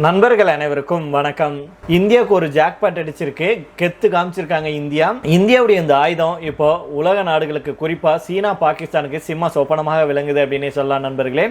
நண்பர்கள் அனைவருக்கும் வணக்கம். இந்தியாவுக்கு ஒரு ஜாக்பாட் அடிச்சிருக்கு. கெத்து காமிச்சிருக்காங்க இந்தியா. இந்தியாவுடைய இந்த ஆயுதம் இப்போ உலக நாடுகளுக்கு குறிப்பா சீனா பாகிஸ்தானுக்கு சிம்ம சொப்பனமாக விளங்குது அப்படின்னு சொல்லலாம் நண்பர்களே.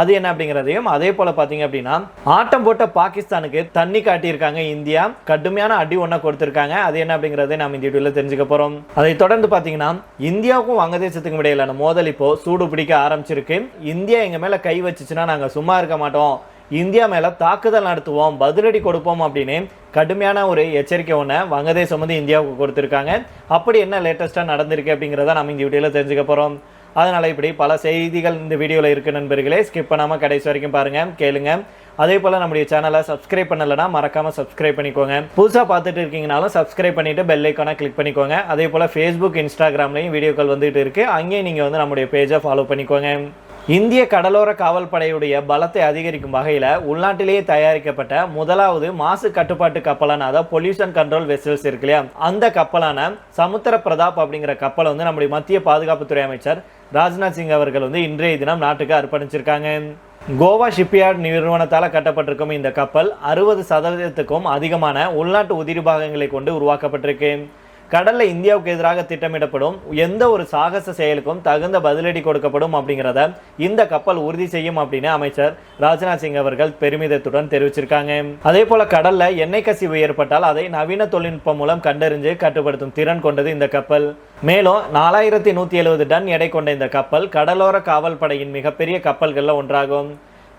அது என்ன அப்படிங்கிறதையும் அதே போல பாத்தீங்க அப்படின்னா ஆட்டம் போட்ட பாகிஸ்தானுக்கு தண்ணி காட்டியிருக்காங்க இந்தியா. கடுமையான அடி ஒன்றா கொடுத்திருக்காங்க. அது என்ன அப்படிங்கறதை நாம் இந்த வீடியோல தெரிஞ்சுக்க போறோம். அதை தொடர்ந்து பாத்தீங்கன்னா இந்தியாவுக்கும் வங்கதேசத்துக்கும் இடையிலான மோதல் இப்போ சூடு பிடிக்க ஆரம்பிச்சிருக்கு. இந்தியா எங்க மேல கை வச்சுச்சுன்னா நாங்க சும்மா இருக்க மாட்டோம். இந்தியா மேலே தாக்குதல் நடத்துவோம் பதிலடி கொடுப்போம் அப்படின்னு கடுமையான ஒரு எச்சரிக்கை ஒன்று வங்கதேசம் வந்து இந்தியாவுக்கு கொடுத்துருக்காங்க. அப்படி என்ன லேட்டஸ்ட்டாக நடந்திருக்கு அப்படிங்கிறத நம்ம இந்த வீடியோவில் தெரிஞ்சுக்க போகிறோம் அதனால் இப்படி பல செய்திகள் இந்த வீடியோவில் இருக்குது நண்பர்களே. ஸ்கிப் பண்ணாமல் கடைசி வரைக்கும் பாருங்கள் கேளுங்க. அதே போல் நம்முடைய சேனலை சப்ஸ்கிரைப் பண்ணலைன்னா மறக்காமல் சப்ஸ்கிரைப் பண்ணிக்கோங்க. புதுசாக பார்த்துட்டு இருக்கீங்கனாலும் சப்ஸ்கிரைப் பண்ணிவிட்டு பெல் ஐக்கானை கிளிக் பண்ணிக்கோங்க. அதே போல் ஃபேஸ்புக் இன்ஸ்டாகிராம்லையும் வீடியோக்கள் வந்துட்டு இருக்குது அங்கேயும் நீங்கள் வந்து நம்முடைய பேஜை ஃபாலோ பண்ணிக்கோங்க. இந்திய கடலோர காவல் படையுடைய பலத்தை அதிகரிக்கும் வகையில் உள்நாட்டிலேயே தயாரிக்கப்பட்ட முதலாவது மாசு கட்டுப்பாட்டு கப்பலான அதாவது பொல்யூஷன் கண்ட்ரோல் வெசல்ஸ் இருக்கு இல்லையா? அந்த கப்பலான சமுத்திர பிரதாப் அப்படிங்கிற கப்பலை வந்து நம்முடைய மத்திய பாதுகாப்புத்துறை அமைச்சர் ராஜ்நாத் சிங் அவர்கள் வந்து இன்றைய தினம் நாட்டுக்கு அர்ப்பணிச்சிருக்காங்க. கோவா ஷிப்யார்ட் நிறுவனத்தால் கட்டப்பட்டிருக்கும் இந்த கப்பல் அறுபது சதவீதத்துக்கும் அதிகமான உள்நாட்டு உதிரி பாகங்களை கொண்டு உருவாக்கப்பட்டிருக்கு. கடல்ல இந்தியாவுக்கு எதிராக திட்டமிடப்படும் எந்த ஒரு சாகச செயலுக்கும் தகுந்த பதிலடி கொடுக்கப்படும் அப்படிங்கிறத இந்த கப்பல் உறுதி செய்யும் அப்படின்னு அமைச்சர் ராஜ்நாத் சிங் அவர்கள் பெருமிதத்துடன் தெரிவிச்சிருக்காங்க. அதே போல கடல்ல எண்ணெய் கசிவு ஏற்பட்டால் அதை நவீன தொழில்நுட்பம் மூலம் கண்டறிஞ்சு கட்டுப்படுத்தும் திறன் கொண்டது இந்த கப்பல். மேலும் நாலாயிரத்தி நூத்தி எழுபது டன் எடை கொண்ட இந்த கப்பல் கடலோர காவல் படையின் மிகப்பெரிய கப்பல்களில் ஒன்றாகும்.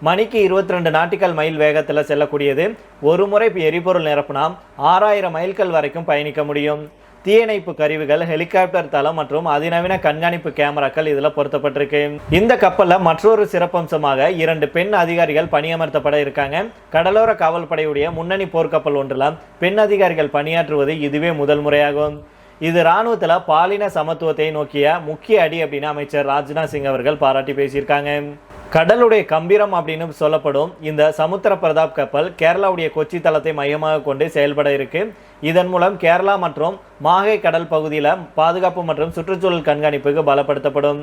மணிக்கு இருபத்தி ரெண்டு நாட்டிக்கல் மைல் வேகத்தில் செல்லக்கூடியது ஒரு முறை எரிபொருள் நிரப்புனா ஆறாயிரம் மைல்கள் வரைக்கும் பயணிக்க முடியும். தீயணைப்பு கருவிகள் ஹெலிகாப்டர் தளம் மற்றும் அதிநவீன கண்காணிப்பு கேமராக்கள் இதில் பொருத்தப்பட்டிருக்கு. இந்த கப்பலில் மற்றொரு சிறப்பம்சமாக இரண்டு பெண் அதிகாரிகள் பணியமர்த்தப்பட இருக்காங்க. கடலோர காவல்படையுடைய முன்னணி போர்க்கப்பல் ஒன்றில் பெண் அதிகாரிகள் பணியாற்றுவது இதுவே முதல் முறையாகும். இது இராணுவத்தில் பாலின சமத்துவத்தை நோக்கிய முக்கிய அடி அப்படின்னு அமைச்சர் ராஜ்நாத் சிங் அவர்கள் பாராட்டி பேசியிருக்காங்க. கடலுடைய கம்பீரம் அப்படின்னு சொல்லப்படும் இந்த சமுத்திர பிரதாப் கப்பல் கேரளாவுடைய கொச்சி தளத்தை மையமாக கொண்டு செயல்பட இருக்கு. இதன் மூலம் கேரளா மற்றும் மாகை கடல் பகுதியில் பாதுகாப்பு மற்றும் சுற்றுச்சூழல் கண்காணிப்புக்கு பலப்படுத்தப்படும்.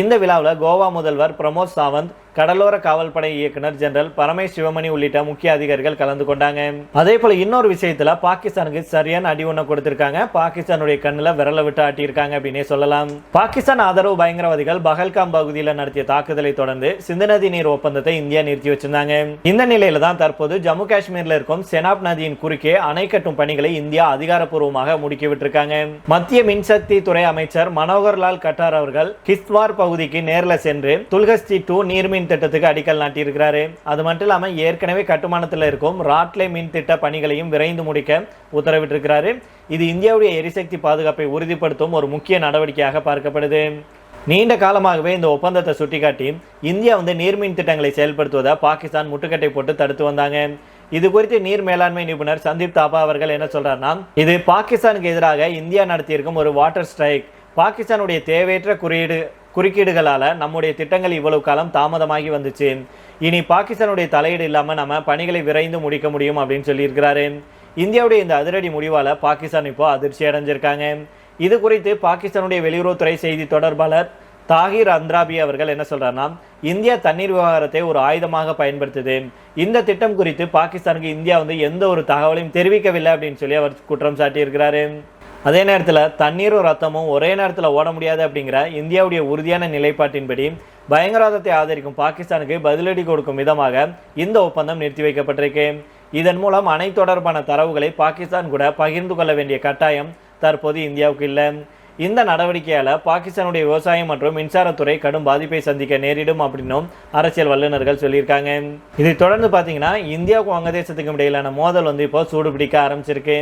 இந்த விழாவில் கோவா முதல்வர் பிரமோத் சாவந்த் கடலோர காவல்படை இயக்குனர் ஜெனரல் பரமேஷ் சிவமணி உள்ளிட்ட முக்கிய அதிகாரிகள் கலந்து கொண்டாங்க. அதே போல இன்னொரு விஷயத்துல பாகிஸ்தானுக்கு சரியான அடி ஒண்ணு கொடுத்திருக்காங்க. பாகிஸ்தானுடைய கண்ணுல விரல விட்டு ஆட்டியிருக்காங்க அப்படின்னே சொல்லலாம். பாகிஸ்தான் ஆதரவு பயங்கரவாதிகள் பகல்காம் பகுதியில் நடத்திய தாக்குதலை தொடர்ந்து சிந்து நதி நீர் ஒப்பந்தத்தை இந்தியா நிறுத்தி வச்சிருந்தாங்க. இந்த நிலையில தான் தற்போது ஜம்மு காஷ்மீர்ல இருக்கும் செனாப் நதியின் குறுக்கே அணை கட்டும் பணிகளை இந்தியா அதிகாரப்பூர்வமாக முடுக்கி விட்டிருக்காங்க. மத்திய மின்சக்தி துறை அமைச்சர் மனோகர் லால் கட்டார் அவர்கள் கிஸ்வார் பகுதிக்கு நேரில் சென்று துல்கஸ்தி டூ நீர்மின் திட்டத்துக்கு அடிக்கல் நாட்டியிருக்கிறாரு. அது மட்டும் இல்லாமல் ஏற்கனவே கட்டுமானத்தில் இருக்கும் ராட்லே மின் திட்ட பணிகளையும் விரைந்து முடிக்க உத்தரவிட்டிருக்கிறாரு. இது இந்தியாவுடைய எரிசக்தி பாதுகாப்பை உறுதிப்படுத்தும் ஒரு முக்கிய நடவடிக்கையாக பார்க்கப்படுது. நீண்ட காலமாகவே இந்த ஒப்பந்தத்தை சுட்டிக்காட்டி இந்தியா வந்து நீர்மின் திட்டங்களை செயல்படுத்துவதை பாகிஸ்தான் முட்டுக்கட்டை போட்டு தடுத்து வந்தாங்க. இது குறித்து நீர் மேலாண்மை நிபுணர் சந்தீப் தாபா அவர்கள் என்ன சொல்றாருன்னா இது பாகிஸ்தானுக்கு எதிராக இந்தியா நடத்தியிருக்கும் ஒரு வாட்டர் ஸ்ட்ரைக் பாகிஸ்தானுடைய தேவையற்ற குறியீடு குறுக்கீடுகளால் நம்முடைய திட்டங்கள் இவ்வளவு காலம் தாமதமாகி வந்துச்சு. இனி பாகிஸ்தானுடைய தலையீடு இல்லாமல் நம்ம பணிகளை விரைந்து முடிக்க முடியும் அப்படின்னு சொல்லியிருக்கிறாரு. இந்தியாவுடைய இந்த அதிரடி முடிவால் பாகிஸ்தான் இப்போ அதிர்ச்சி அடைஞ்சிருக்காங்க. இது குறித்து பாகிஸ்தானுடைய வெளியுறவுத்துறை செய்தி தொடர்பாளர் தாகிர் அந்த்ராபி அவர்கள் என்ன சொல்கிறாருன்னா இந்தியா தண்ணீர் விவகாரத்தை ஒரு ஆயுதமாக பயன்படுத்துது. இந்த திட்டம் குறித்து பாகிஸ்தானுக்கு இந்தியா வந்து எந்த ஒரு தகவலையும் தெரிவிக்கவில்லை அப்படின்னு சொல்லி அவர் குற்றம் சாட்டியிருக்கிறாரு. அதே நேரத்தில் தண்ணீரும் ரத்தமும் ஒரே நேரத்தில் ஓட முடியாது அப்படிங்கிற இந்தியாவுடைய உறுதியான நிலைப்பாட்டின்படி பயங்கரவாதத்தை ஆதரிக்கும் பாகிஸ்தானுக்கு பதிலடி கொடுக்கும் விதமாக இந்த ஒப்பந்தம் நிறுத்தி வைக்கப்பட்டிருக்கு. இதன் மூலம் அணை தொடர்பான தரவுகளை பாகிஸ்தான் கூட பகிர்ந்து கொள்ள வேண்டிய கட்டாயம் தற்போது இந்தியாவுக்கு இல்லை. இந்த நடவடிக்கையால் பாகிஸ்தானுடைய விவசாயம் மற்றும் மின்சாரத்துறை கடும் பாதிப்பை சந்திக்க நேரிடும் அப்படின்னும் அரசியல் வல்லுநர்கள் சொல்லியிருக்காங்க. இதை தொடர்ந்து பார்த்தீங்கன்னா இந்தியாவுக்கும் வங்கதேசத்துக்கும் இடையிலான மோதல் வந்து இப்போ சூடு பிடிக்க ஆரம்பிச்சிருக்கு.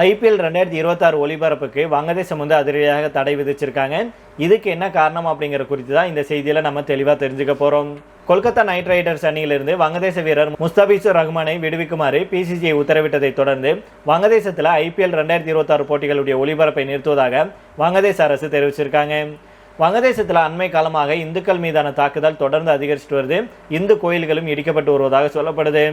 ஐபிஎல் ரெண்டாயிரத்தி இருபத்தாறு ஒலிபரப்புக்கு வங்கதேசம் வந்து அதிரடியாக தடை விதிச்சிருக்காங்க. இதுக்கு என்ன காரணம் அப்படிங்கிற குறித்து தான் இந்த செய்தியில் நம்ம தெளிவாக தெரிஞ்சுக்க போகிறோம் கொல்கத்தா நைட் ரைடர்ஸ் அணியிலிருந்து வங்கதேச வீரர் முஸ்தபிசூர் ரஹ்மானை விடுவிக்குமாறு பிசிசிஐ உத்தரவிட்டதை தொடர்ந்து வங்கதேசத்தில் ஐபிஎல் ரெண்டாயிரத்தி இருபத்தாறு போட்டிகளுடைய ஒளிபரப்பை நிறுத்துவதாக வங்கதேச அரசு தெரிவிச்சிருக்காங்க. வங்கதேசத்தில் அண்மை காலமாக இந்துக்கள் மீதான தாக்குதல் தொடர்ந்து அதிகரிச்சுட்டு வருது. இந்து கோயில்களும் இடிக்கப்பட்டு வருவதாக சொல்லப்படுது.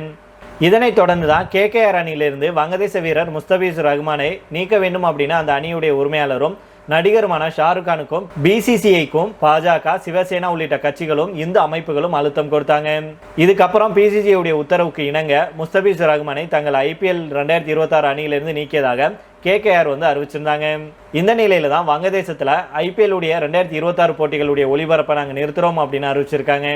இதனைத் தொடர்ந்து தான் கேகேஆர் அணியிலிருந்து வங்கதேச வீரர் முஸ்தபீஸ் ரஹ்மானை நீக்க வேண்டும் அப்படின்னு அந்த அணியுடைய உரிமையாளரும் நடிகருமான ஷாருக் கானுக்கும் பிசிசிஐக்கும் பாஜக சிவசேனா உள்ளிட்ட கட்சிகளும் இந்து அமைப்புகளும் அழுத்தம் கொடுத்தாங்க. இதுக்கப்புறம் பிசிசிஐடைய உத்தரவுக்கு இணங்க முஸ்தபிஸ் ரஹ்மானை தங்கள் ஐபிஎல் ரெண்டாயிரத்தி இருபத்தாறு அணியிலிருந்து நீக்கியதாக கேகேஆர் வந்து அறிவிச்சிருந்தாங்க. இந்த நிலையில தான் வங்கதேசத்தில் ஐபிஎல் உடைய ரெண்டாயிரத்தி இருபத்தாறு போட்டிகளுடைய ஒளிபரப்பை நாங்கள் நிறுத்துறோம் அப்படின்னு அறிவிச்சிருக்காங்க.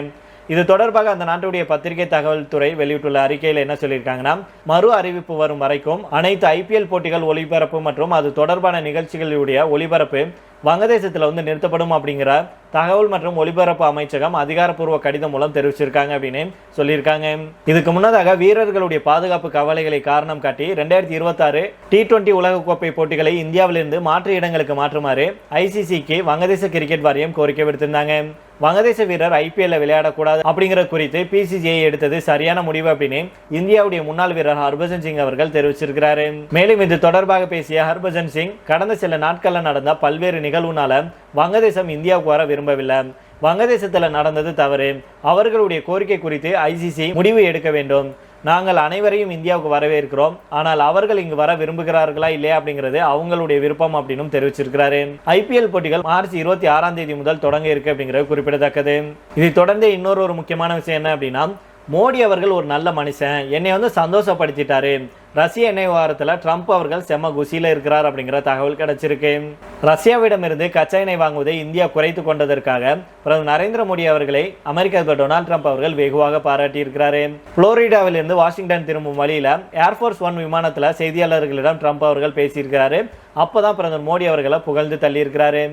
இது தொடர்பாக அந்த நாட்டுடைய பத்திரிகை தகவல் துறை வெளியிட்டுள்ள அறிக்கையில் என்ன சொல்லியிருக்காங்கன்னா மறு அறிவிப்பு வரும் வரைக்கும் அனைத்து ஐபிஎல் போட்டிகள் ஒளிபரப்பு மற்றும் அது தொடர்பான நிகழ்ச்சிகளுடைய ஒளிபரப்பு வங்கதேசத்தில் வந்து நிறுத்தப்படும் அப்படிங்கிற தகவல் மற்றும் ஒலிபரப்பு அமைச்சகம் அதிகாரப்பூர்வ கடிதம் மூலம் தெரிவிச்சிருக்காங்க அப்படின்னு சொல்லியிருக்காங்க. இதுக்கு முன்னதாக வீரர்களுடைய பாதுகாப்பு கவலைகளை காரணம் காட்டி ரெண்டாயிரத்தி இருபத்தாறு டி டுவெண்டி உலகக்கோப்பை போட்டிகளை இந்தியாவிலிருந்து மாற்று இடங்களுக்கு மாற்றுமாறு ஐசிசிக்கு வங்கதேச கிரிக்கெட் வாரியம் கோரிக்கை விடுத்திருந்தாங்க. வங்கதேச வீரர் ஐபிஎல்ல விளையாடக்கூடாது அப்படிங்கிறது குறித்து பிசிசிஐ எடுத்தது சரியான முடிவு அப்படின்னு இந்தியாவுடைய முன்னாள் வீரர் ஹர்பஜன் சிங் அவர்கள் தெரிவிச்சிருக்கிறாரு. மேலும் இது தொடர்பாக பேசிய ஹர்பஜன் சிங் கடந்த சில நாட்களில் நடந்த பல்வேறு நிகழ்வுனால வங்கதேசம் இந்தியாவுக்கு வர விரும்பவில்லை. வங்கதேசத்தில் நடந்தது தவறு. அவர்களுடைய கோரிக்கை குறித்து ஐசிசி முடிவு எடுக்க வேண்டும். நாங்கள் அனைவரையும் இந்தியாவுக்கு வரவேற்கிறோம். ஆனால் அவர்கள் இங்கு வர விரும்புகிறார்களா இல்லையா அப்படிங்கிறது அவங்களுடைய விருப்பம் அப்படின்னு தெரிவிச்சிருக்கிறாரு. ஐபிஎல் போட்டிகள் மார்ச் இருபத்தி ஆறாம் தேதி முதல் தொடங்க இருக்கு அப்படிங்கிறது குறிப்பிடத்தக்கது. இதை தொடர்ந்து இன்னொரு ஒரு முக்கியமான விஷயம் என்ன அப்படின்னா மோடி அவர்கள் ஒரு நல்ல மனுஷன். என்னை வந்து சந்தோஷப்படுத்திட்டாரு. ரஷ்ய எண்ணெய் விவகாரத்தில் ட்ரம்ப் அவர்கள் செம்ம குசியில் இருக்கிறார் அப்படிங்கிற தகவல் கிடைச்சிருக்கு. ரஷ்யாவிடமிருந்து கச்சா எண்ணெய் வாங்குவதை இந்தியா குறைத்து கொண்டதற்காக பிரதமர் நரேந்திர மோடி அவர்களை அமெரிக்க அதிபர் டொனால்ட் ட்ரம்ப் அவர்கள் வெகுவாக பாராட்டியிருக்கிறாரு புளோரிடாவிலிருந்து வாஷிங்டன் திரும்பும் வழியில் ஏர்ஃபோர்ஸ் ஒன் விமானத்தில் செய்தியாளர்களிடம் ட்ரம்ப் அவர்கள் பேசியிருக்கிறாரு. அப்போதான் பிரதமர் மோடி அவர்களை புகழ்ந்து தள்ளியிருக்கிறாரு.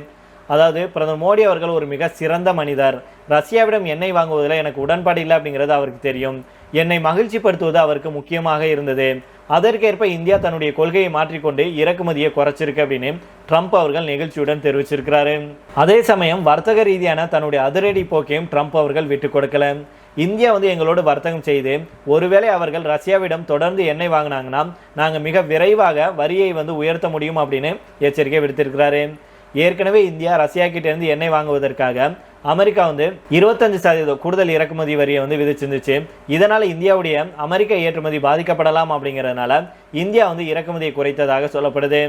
அதாவது பிரதமர் மோடி அவர்கள் ஒரு மிக சிறந்த மனிதர். ரஷ்யாவிடம் எண்ணெய் வாங்குவதில் எனக்கு உடன்பாடு இல்லை அப்படிங்கிறது அவருக்கு தெரியும். என்னை மகிழ்ச்சிப்படுத்துவது அவருக்கு முக்கியமாக இருந்தது. அதற்கேற்ப இந்தியா தன்னுடைய கொள்கையை மாற்றிக்கொண்டு இறக்குமதியை குறைச்சிருக்கு அப்படின்னு ட்ரம்ப் அவர்கள் நிகழ்ச்சியுடன் தெரிவிச்சிருக்கிறாரு. அதே சமயம் வர்த்தக ரீதியான தன்னுடைய அதிரடி போக்கையும் ட்ரம்ப் அவர்கள் விட்டு கொடுக்கல. இந்தியா வந்து எங்களோடு வர்த்தகம் செய்து ஒருவேளை அவர்கள் ரஷ்யாவிடம் தொடர்ந்து எண்ணெய் வாங்கினாங்கன்னா நாங்கள் மிக விரைவாக வரியை வந்து உயர்த்த முடியும் அப்படின்னு எச்சரிக்கை விடுத்திருக்கிறாரு. ஏற்கனவே இந்தியா ரஷ்யா கிட்டேருந்து எண்ணெய் வாங்குவதற்காக அமெரிக்கா வந்து இருபத்தஞ்சு சதவீதம் கூடுதல் இறக்குமதி வரியை வந்து விதிச்சிருந்துச்சு. இதனால் இந்தியாவுடைய அமெரிக்க ஏற்றுமதி பாதிக்கப்படலாம் அப்படிங்கிறதுனால இந்தியா வந்து இறக்குமதியை குறைத்ததாக சொல்லப்படுது.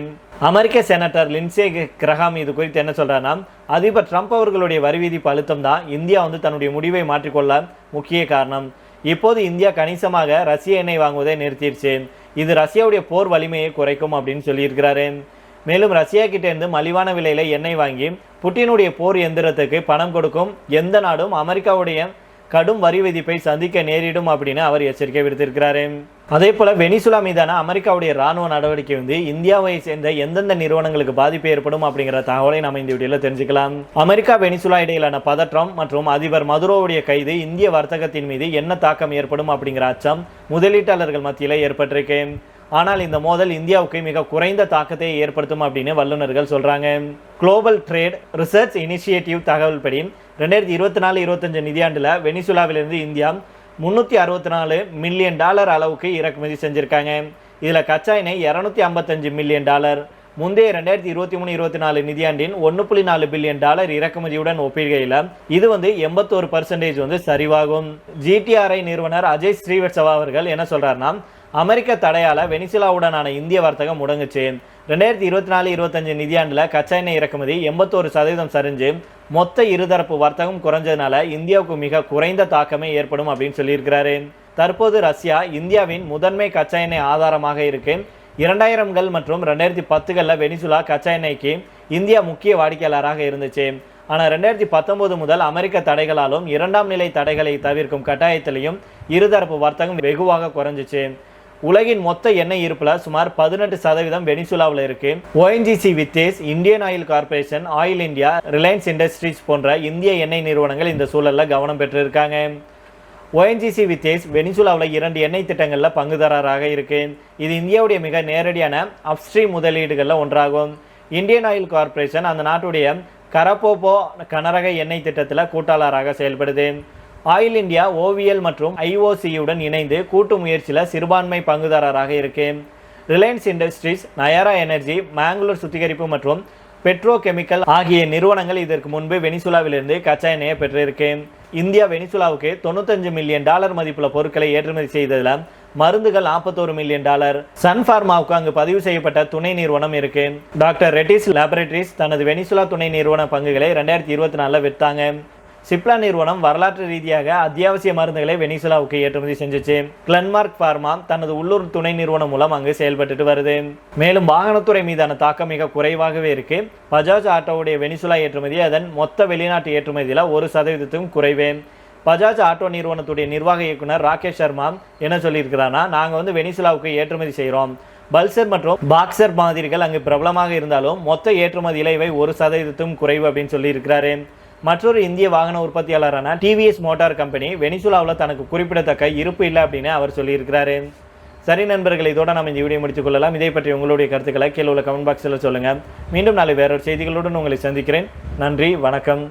அமெரிக்க செனட்டர் லின்சே கிரஹாம் இது குறித்து என்ன சொல்கிறாருன்னா அதிபர் ட்ரம்ப் அவர்களுடைய வரி விதிப்பு அழுத்தம் தான். இந்தியா வந்து தன்னுடைய முடிவை மாற்றிக்கொள்ள முக்கிய காரணம். இப்போது இந்தியா கணிசமாக ரஷ்ய எண்ணெய் வாங்குவதை நிறுத்திடுச்சு இது ரஷ்யாவுடைய போர் வலிமையை குறைக்கும் அப்படின்னு சொல்லியிருக்கிறாரு. மேலும் ரஷ்யா கிட்டேருந்து மலிவான விலையில் எண்ணெய் வாங்கி புட்டினுடைய போர் எந்திரத்துக்கு பணம் கொடுக்கும் எந்த நாடும் அமெரிக்காவுடைய கடும் வரி விதிப்பை சந்திக்க நேரிடும் அப்படின்னு அவர் எச்சரிக்கை விடுத்திருக்கிறாரு. அதே போல வெனிசுலா மீதான அமெரிக்காவுடைய ராணுவ நடவடிக்கை வந்து இந்தியாவை சேர்ந்த எந்தெந்த நிறுவனங்களுக்கு பாதிப்பு ஏற்படும் அப்படிங்கிற தகவலை நம்ம இந்த வீடியோல தெரிஞ்சுக்கலாம். அமெரிக்கா வெனிசுலா இடையிலான பதற்றம் மற்றும் அதிபர் மதுரோவுடைய கைது இந்திய வர்த்தகத்தின் மீது என்ன தாக்கம் ஏற்படும் அப்படிங்கிற அச்சம் முதலீட்டாளர்கள் மத்தியில் ஏற்பட்டிருக்கு. ஆனால் இந்த மோதல் இந்தியாவுக்கு மிக குறைந்த தாக்கத்தை ஏற்படுத்தும் அப்படின்னு வல்லுநர்கள் சொல்கிறாங்க குளோபல் ட்ரேட் ரிசர்ச் இனிஷியேட்டிவ் தகவல் படி ரெண்டாயிரத்தி இருபத்தி நாலு இருபத்தஞ்சு நிதியாண்டில் வெனிசுலாவிலிருந்து இந்தியா முந்நூற்றி அறுபத்தி நாலு மில்லியன் டாலர் அளவுக்கு இறக்குமதி செஞ்சுருக்காங்க. இதில் கச்சா எண்ணெய் இரநூத்தி ஐம்பத்தஞ்சு மில்லியன் டாலர் முந்தைய ரெண்டாயிரத்தி இருபத்தி மூணு இருபத்தி நாலு நிதியாண்டின் ஒன்று புள்ளி நாலு பில்லியன் டாலர் இறக்குமதியுடன் ஒப்பிடுகையில் இது வந்து எண்பத்தோரு பர்சன்டேஜ் வந்து சரிவாகும். ஜிடிஆர்ஐ நிறுவனர் அஜய் ஸ்ரீவத்சவா அவர்கள் என்ன சொல்கிறாருன்னா அமெரிக்க தடையால் வெனிசுலாவுடனான இந்திய வர்த்தகம் முடங்குச்சு. ரெண்டாயிரத்தி இருபத்தி நாலு இருபத்தஞ்சு நிதியாண்டில் கச்சா எண்ணெய் இறக்குமதி எண்பத்தோரு சதவீதம் சரிஞ்சு மொத்த இருதரப்பு வர்த்தகம் குறைஞ்சதுனால இந்தியாவுக்கு மிக குறைந்த தாக்கமே ஏற்படும் அப்படின்னு சொல்லியிருக்கிறாரு. தற்போது ரஷ்யா இந்தியாவின் முதன்மை கச்சா எண்ணெய் ஆதாரமாக இருக்கு. இரண்டாயிரம்கள் மற்றும் ரெண்டாயிரத்தி பத்துகளில் வெனிசுலா கச்சா எண்ணெய்க்கு இந்தியா முக்கிய வாடிக்கையாளராக இருந்துச்சு. ஆனால் ரெண்டாயிரத்தி பத்தொன்பது முதல் அமெரிக்க தடைகளாலும் இரண்டாம் நிலை தடைகளை தவிர்க்கும் கட்டாயத்திலையும் இருதரப்பு வர்த்தகம் வெகுவாக குறைஞ்சிச்சு. உலகின் மொத்த எண்ணெய் இருப்பில் சுமார் பதினெட்டு சதவீதம் வெனிசுலாவில் இருக்கு. ONGC Videsh Indian oil corporation oil India Reliance Industries போன்ற இந்திய எண்ணெய் நிறுவனங்கள் இந்த சூழலில் கவனம் பெற்றிருக்காங்க. ஓஎன்ஜிசி வித்தேஸ் வெனிசுலாவில் இரண்டு எண்ணெய் திட்டங்களில் பங்குதாரராக இருக்கு. இது இந்தியாவுடைய மிக நேரடியான அப்ஸ்ட்ரீம் முதலீடுகளில் ஒன்றாகும். இந்தியன் ஆயில் கார்பரேஷன் அந்த நாட்டுடைய கரப்போப்போ கனரக எண்ணெய் திட்டத்தில் கூட்டாளராக செயல்படுது. ஆயில் இந்தியா ஓவிஎல் மற்றும் ஐஓசியுடன் இணைந்து கூட்டு முயற்சியில் சிறுபான்மை பங்குதாரராக இருக்கு Reliance Industries Nayara energy Mangalore சுத்திகரிப்பு மற்றும் பெட்ரோ கெமிக்கல் ஆகிய நிறுவனங்கள் இதற்கு முன்பு வெனிசுலாவிலிருந்து கச்சா எண்ணெயை பெற்றிருக்கு இந்தியா வெனிசுலாவுக்கு தொண்ணூத்தஞ்சு மில்லியன் டாலர் மதிப்புள்ள பொருட்களை ஏற்றுமதி செய்ததில் மருந்துகள் நாற்பத்தோரு மில்லியன் டாலர். சன் ஃபார்மாவுக்கு அங்கு பதிவு செய்யப்பட்ட துணை நிறுவனம் இருக்கு டாக்டர் ரெட்டிஸ் லேபரேட்டரிஸ் தனது வெனிசுலா துணை நிறுவன பங்குகளை ரெண்டாயிரத்தி இருபத்தி நாலில் விற்றாங்க சிப்லா நிறுவனம் வரலாற்று ரீதியாக அத்தியாவசிய மருந்துகளை வெனிசுலாவுக்கு ஏற்றுமதி செஞ்சிச்சு. கிளன்மார்க் ஃபார்மா தனது உள்ளூர் துணை நிறுவனம் மூலம் அங்கு செயல்பட்டுட்டு வருது. மேலும் வாகனத்துறை மீதான தாக்கம் மிக குறைவாகவே இருக்கு. பஜாஜ் ஆட்டோவுடைய வெனிசுலா ஏற்றுமதி அதன் மொத்த வெளிநாட்டு ஏற்றுமதியில் ஒரு சதவீதத்துக்கும் குறைவே. பஜாஜ் ஆட்டோ நிறுவனத்துடைய நிர்வாக இயக்குனர் ராகேஷ் சர்மா என்ன சொல்லியிருக்கிறான்னா நாங்கள் வந்து வெனிசுலாவுக்கு ஏற்றுமதி செய்கிறோம் பல்சர் மற்றும் பாக்ஸர் மாதிரிகள் அங்கு பிரபலமாக இருந்தாலும் மொத்த ஏற்றுமதியில் இவை ஒரு சதவீதத்தும் குறைவு அப்படின்னு சொல்லியிருக்கிறாரு. மற்றொரு இந்திய வாகன உற்பத்தியாளரான டிவிஎஸ் மோட்டார் கம்பெனி வெனிசுலாவில் தனக்கு குறிப்பிடத்தக்க இருப்பு இல்லை அப்படின்னு அவர் சொல்லியிருக்கிறாரு. சரி நண்பர்கள் இதோட நம்ம இந்த வீடியோ முடித்துக் கொள்ளலாம். இதை பற்றி உங்களுடைய கருத்துக்களை கீழே உள்ள கமெண்ட் பாக்ஸில் சொல்லுங்கள் மீண்டும் நாளை வேறொரு செய்திகளுடன் உங்களை சந்திக்கிறேன். நன்றி வணக்கம்.